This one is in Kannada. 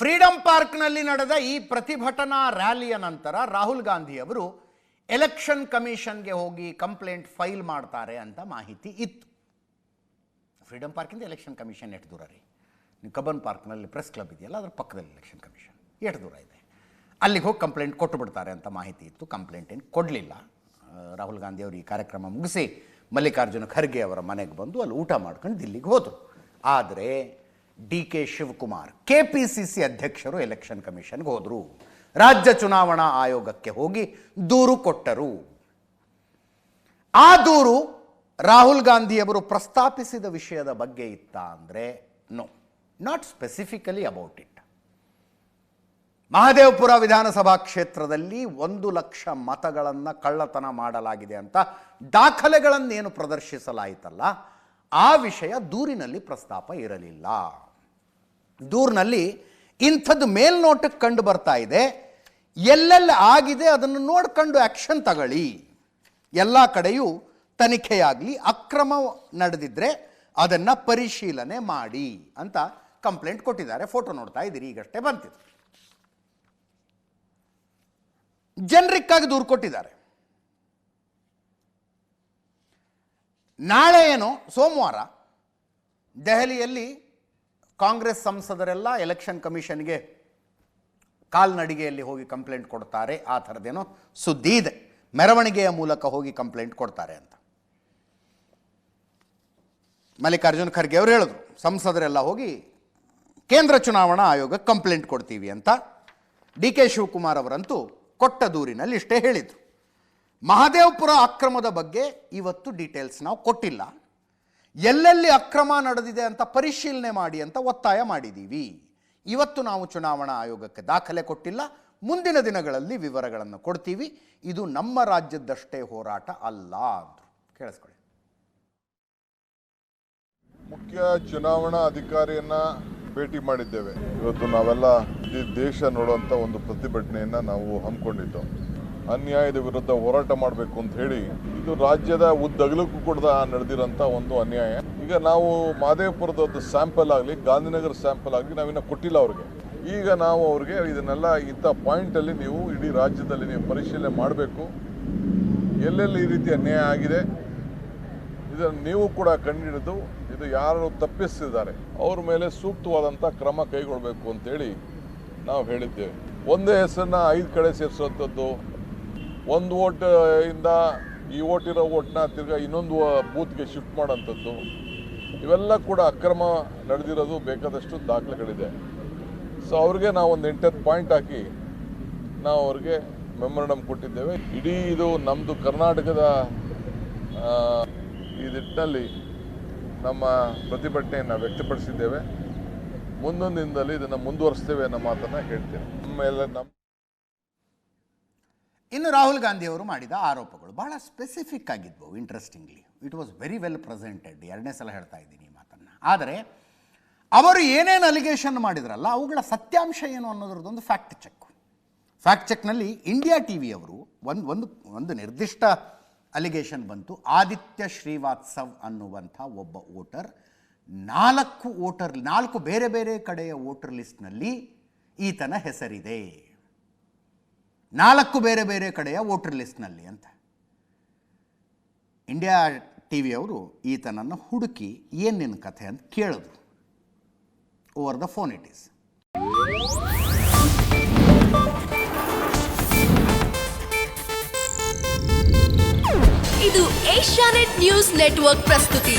ಫ್ರೀಡಂ ಪಾರ್ಕ್ನಲ್ಲಿ ನಡೆದ ಈ ಪ್ರತಿಭಟನಾ ರ್ಯಾಲಿಯ ನಂತರ ರಾಹುಲ್ ಗಾಂಧಿ ಅವರು ಎಲೆಕ್ಷನ್ ಕಮಿಷನ್ಗೆ ಹೋಗಿ ಕಂಪ್ಲೇಂಟ್ ಫೈಲ್ ಮಾಡ್ತಾರೆ ಅಂತ ಮಾಹಿತಿ ಇತ್ತು. ಫ್ರೀಡಂ ಪಾರ್ಕಿಂದ ಎಲೆಕ್ಷನ್ ಕಮಿಷನ್ ಎಷ್ಟು ದೂರ ರೀ? ನೀವು ಕಬ್ಬನ್ ಪಾರ್ಕ್ನಲ್ಲಿ ಪ್ರೆಸ್ ಕ್ಲಬ್ ಇದೆಯಲ್ಲ, ಅದ್ರ ಪಕ್ಕದಲ್ಲಿ ಎಲೆಕ್ಷನ್ ಕಮಿಷನ್ ಎಷ್ಟು ದೂರ ಇದೆ? ಅಲ್ಲಿಗೆ ಹೋಗಿ ಕಂಪ್ಲೇಂಟ್ ಕೊಟ್ಟು ಬಿಡ್ತಾರೆ ಅಂತ ಮಾಹಿತಿ ಇತ್ತು, ಕಂಪ್ಲೇಂಟ್ ಏನು ಕೊಡಲಿಲ್ಲ. ರಾಹುಲ್ ಗಾಂಧಿ ಅವರು ಈ ಕಾರ್ಯಕ್ರಮ ಮುಗಿಸಿ ಮಲ್ಲಿಕಾರ್ಜುನ ಖರ್ಗೆ ಅವರ ಮನೆಗೆ ಬಂದು ಅಲ್ಲಿ ಊಟ ಮಾಡ್ಕೊಂಡು ದಿಲ್ಲಿಗೆ ಹೋದರು. ಆದರೆ D K Shivakumar, K P C C ಅಧ್ಯಕ್ಷರು ಎಲೆಕ್ಷನ್ ಕಮಿಷನ್ಗೆ ಹೋದರು. ರಾಜ್ಯ ಚುನಾವಣಾ ಆಯೋಗಕ್ಕೆ ಹೋಗಿ ದೂರು ಕೊಟ್ಟರು. ಆ ದೂರು ರಾಹುಲ್ ಗಾಂಧಿಯವರು ಪ್ರಸ್ತಾಪಿಸಿದ ವಿಷಯದ ಬಗ್ಗೆ ಇತ್ತ ಅಂದರೆ no not specifically about it Mahadevapura ವಿಧಾನಸಭಾ ಕ್ಷೇತ್ರದಲ್ಲಿ ಒಂದು ಲಕ್ಷ ಮತಗಳನ್ನು ಕಳ್ಳತನ ಮಾಡಲಾಗಿದೆ ಅಂತ ದಾಖಲೆಗಳನ್ನೇನು ಪ್ರದರ್ಶಿಸಲಾಯಿತಲ್ಲ, ಆ ವಿಷಯ ದೂರಿನಲ್ಲಿ ಪ್ರಸ್ತಾಪ ಇರಲಿಲ್ಲ. ದೂರಿನಲ್ಲಿ ಇಂಥದ್ದು ಮೇಲ್ನೋಟಕ್ಕೆ ಕಂಡು ಬರ್ತಾ ಇದೆ. ಎಲ್ಲೆಲ್ಲಿ ಆಗಿದೆ ಅದನ್ನು ನೋಡ್ಕೊಂಡು ಆ್ಯಕ್ಷನ್ ತಗೊಳ್ಳಿ. ಎಲ್ಲ ಕಡೆಯೂ ತನಿಖೆಯಾಗಲಿ ಅಕ್ರಮ ನಡೆದಿದ್ರೆ ಅದನ್ನು ಪರಿಶೀಲನೆ ಮಾಡಿ ಅಂತ ಕಂಪ್ಲೇಂಟ್ ಕೊಟ್ಟಿದ್ದಾರೆ. ಫೋಟೋ ನೋಡ್ತಾ ಇದ್ದೀರಿ, ಈಗಷ್ಟೇ ಬಂತಿದೆ. ಜನರಿಕ್ಕಾಗಿ ದೂರು ಕೊಟ್ಟಿದ್ದಾರೆ. ನಾಳೆ ಏನು ಸೋಮವಾರ ದೆಹಲಿಯಲ್ಲಿ ಕಾಂಗ್ರೆಸ್ ಸಂಸದರೆಲ್ಲ ಎಲೆಕ್ಷನ್ ಕಮಿಷನ್ಗೆ ಕಾಲ್ನಡಿಗೆಯಲ್ಲಿ ಹೋಗಿ ಕಂಪ್ಲೇಂಟ್ ಕೊಡ್ತಾರೆ. ಆ ಥರದ್ದೇನೋ ಸುದ್ದಿ ಇದೆ. ಮೆರವಣಿಗೆಯ ಮೂಲಕ ಹೋಗಿ ಕಂಪ್ಲೇಂಟ್ ಕೊಡ್ತಾರೆ ಅಂತ. ಮಲ್ಲಿಕಾರ್ಜುನ ಖರ್ಗೆ ಅವರು ಹೇಳಿದ್ರು, ಸಂಸದರೆಲ್ಲ ಹೋಗಿ ಕೇಂದ್ರ ಚುನಾವಣಾ ಆಯೋಗಕ್ಕೆ ಕಂಪ್ಲೇಂಟ್ ಕೊಡ್ತೀವಿ ಅಂತ ಡಿ ಕೆ ಶಿವಕುಮಾರ್ ಅವರಂತೂ ಕೊಟ್ಟ ದೂರಿನಲ್ಲಿ ಇಷ್ಟೇ ಹೇಳಿದರು. ಮಹದೇವಪುರ ಅಕ್ರಮದ ಬಗ್ಗೆ ಇವತ್ತು ಡೀಟೇಲ್ಸ್ ನಾವು ಕೊಟ್ಟಿಲ್ಲ. ಎಲ್ಲೆಲ್ಲಿ ಅಕ್ರಮ ನಡೆದಿದೆ ಅಂತ ಪರಿಶೀಲನೆ ಮಾಡಿ ಅಂತ ಒತ್ತಾಯ ಮಾಡಿದ್ದೀವಿ ಇವತ್ತು ನಾವು ಚುನಾವಣಾ ಆಯೋಗಕ್ಕೆ ದಾಖಲೆ ಕೊಟ್ಟಿಲ್ಲ. ಮುಂದಿನ ದಿನಗಳಲ್ಲಿ ವಿವರಗಳನ್ನು ಕೊಡ್ತೀವಿ. ಇದು ನಮ್ಮ ರಾಜ್ಯದ್ದಷ್ಟೇ ಹೋರಾಟ ಅಲ್ಲ ಅಂದರು. ಕೇಳಿಸ್ಕೊಳ್ಳಿ. ಮುಖ್ಯ ಚುನಾವಣಾ ಅಧಿಕಾರಿಯನ್ನ ಭೇಟಿ ಮಾಡಿದ್ದೇವೆ. ಇವತ್ತು ನಾವೆಲ್ಲ ಇಡೀ ದೇಶ ನೋಡುವಂಥ ಒಂದು ಪ್ರತಿಭಟನೆಯನ್ನು ನಾವು ಹಮ್ಮಿಕೊಂಡಿದ್ದು. ಅನ್ಯಾಯದ ವಿರುದ್ಧ ಹೋರಾಟ ಮಾಡಬೇಕು ಅಂತ ಹೇಳಿ ಇದು ರಾಜ್ಯದ ಉದ್ದಗಲಕ್ಕೂ ಕೂಡ ನಡೆದಿರೋಂಥ ಒಂದು ಅನ್ಯಾಯ. ಈಗ ನಾವು ಮಾದೇವಪುರದ ಸ್ಯಾಂಪಲ್ ಆಗಲಿ, ಗಾಂಧಿನಗರ ಸ್ಯಾಂಪಲ್ ಆಗಲಿ ನಾವಿನ್ನ ಕೊಟ್ಟಿಲ್ಲ ಅವ್ರಿಗೆ. ಈಗ ನಾವು ಅವ್ರಿಗೆ ಇದನ್ನೆಲ್ಲ ಇಂಥ ಪಾಯಿಂಟಲ್ಲಿ ನೀವು ಇಡೀ ರಾಜ್ಯದಲ್ಲಿ ನೀವು ಪರಿಶೀಲನೆ ಮಾಡಬೇಕು. ಎಲ್ಲೆಲ್ಲಿ ಈ ರೀತಿ ಅನ್ಯಾಯ ಆಗಿದೆ, ಇದನ್ನು ನೀವು ಕೂಡ ಕಂಡುಹಿಡಿದು ಇದು ಯಾರು ತಪ್ಪಿಸಿದ್ದಾರೆ, ಅವ್ರ ಮೇಲೆ ಸೂಕ್ತವಾದಂಥ ಕ್ರಮ ಕೈಗೊಳ್ಳಬೇಕು ಅಂತೇಳಿ ನಾವು ಹೇಳಿದ್ದೇವೆ. ಒಂದೇ ಹೆಸರನ್ನ ಐದು ಕಡೆ ಸೇರಿಸುವಂಥದ್ದು ಒಂದು ಓಟ್ ಇಂದ ಈ ಓಟ್ ಇರೋ ಓಟ್ನ ತಿರ್ಗಾ ಇನ್ನೊಂದು ಬೂತ್ಗೆ ಶಿಫ್ಟ್ ಮಾಡೋಂಥದ್ದು, ಇವೆಲ್ಲ ಕೂಡ ಅಕ್ರಮ ನಡೆದಿರೋದು ಬೇಕಾದಷ್ಟು ದಾಖಲೆಗಳಿದೆ. ಸೊ ಅವ್ರಿಗೆ ನಾವು ಒಂದು ಎಂಟತ್ತು ಪಾಯಿಂಟ್ ಹಾಕಿ ನಾವು ಅವ್ರಿಗೆ ಮೆಮೊರಂಡಮ್ ಕೊಟ್ಟಿದ್ದೇವೆ. ಇಡೀ ಇದು ನಮ್ಮದು ಕರ್ನಾಟಕದ ಈ ನಿಟ್ಟಿನಲ್ಲಿ ನಮ್ಮ ಪ್ರತಿಭಟನೆಯನ್ನು ವ್ಯಕ್ತಪಡಿಸಿದ್ದೇವೆ. ಮುಂದೊಂದು ದಿನದಲ್ಲಿ ಇದನ್ನು ಮುಂದುವರಿಸ್ತೇವೆ ಅನ್ನೋ ಮಾತನ್ನು ಹೇಳ್ತೇನೆ. ಎಲ್ಲ ನಮ್ಮ ಇನ್ನು ರಾಹುಲ್ ಗಾಂಧಿ ಅವರು ಮಾಡಿದ ಆರೋಪಗಳು ಬಹಳ ಸ್ಪೆಸಿಫಿಕ್ ಆಗಿದ್ವು interestingly it was very well presented ಎರಡನೇ ಸಲ ಹೇಳ್ತಾ ಇದ್ದೀನಿ ಈ ಮಾತನ್ನು. ಆದರೆ, ಅವರು ಏನೇನು ಅಲಿಗೇಷನ್ ಮಾಡಿದ್ರಲ್ಲ, ಅವುಗಳ ಸತ್ಯಾಂಶ ಏನು ಅನ್ನೋದ್ರದ್ದೊಂದು ಫ್ಯಾಕ್ಟ್ ಚೆಕ್ ಫ್ಯಾಕ್ಟ್ ಚೆಕ್ನಲ್ಲಿ ಇಂಡಿಯಾ ಟಿ ವಿಯವರು ಒಂದು ಒಂದು ಒಂದು ನಿರ್ದಿಷ್ಟ ಅಲಿಗೇಷನ್ ಬಂತು. ಆದಿತ್ಯ ಶ್ರೀವಾತ್ಸವ್ ಅನ್ನುವಂಥ ಒಬ್ಬ ವೋಟರ್ ನಾಲ್ಕು ವೋಟರ್, ನಾಲ್ಕು ಬೇರೆ ಬೇರೆ ಕಡೆಯ ವೋಟರ್ ಲಿಸ್ಟ್ನಲ್ಲಿ ಈತನ ಹೆಸರಿದೆ. ನಾಲ್ಕು ಬೇರೆ ಬೇರೆ ಕಡೆಯ ವೋಟರ್ ಲಿಸ್ಟ್ನಲ್ಲಿ ಅಂತ. ಇಂಡಿಯಾ ಟಿ ವಿಯವರು ಈತನನ್ನು ಹುಡುಕಿ ಏನು ನಿನ್ನ ಕಥೆ ಅಂತ ಕೇಳಿದ್ರು over the phone it is ಇದು ಏಷ್ಯಾನೆಟ್ ನ್ಯೂಸ್ ನೆಟ್ವರ್ಕ್ ಪ್ರಸ್ತುತಿ.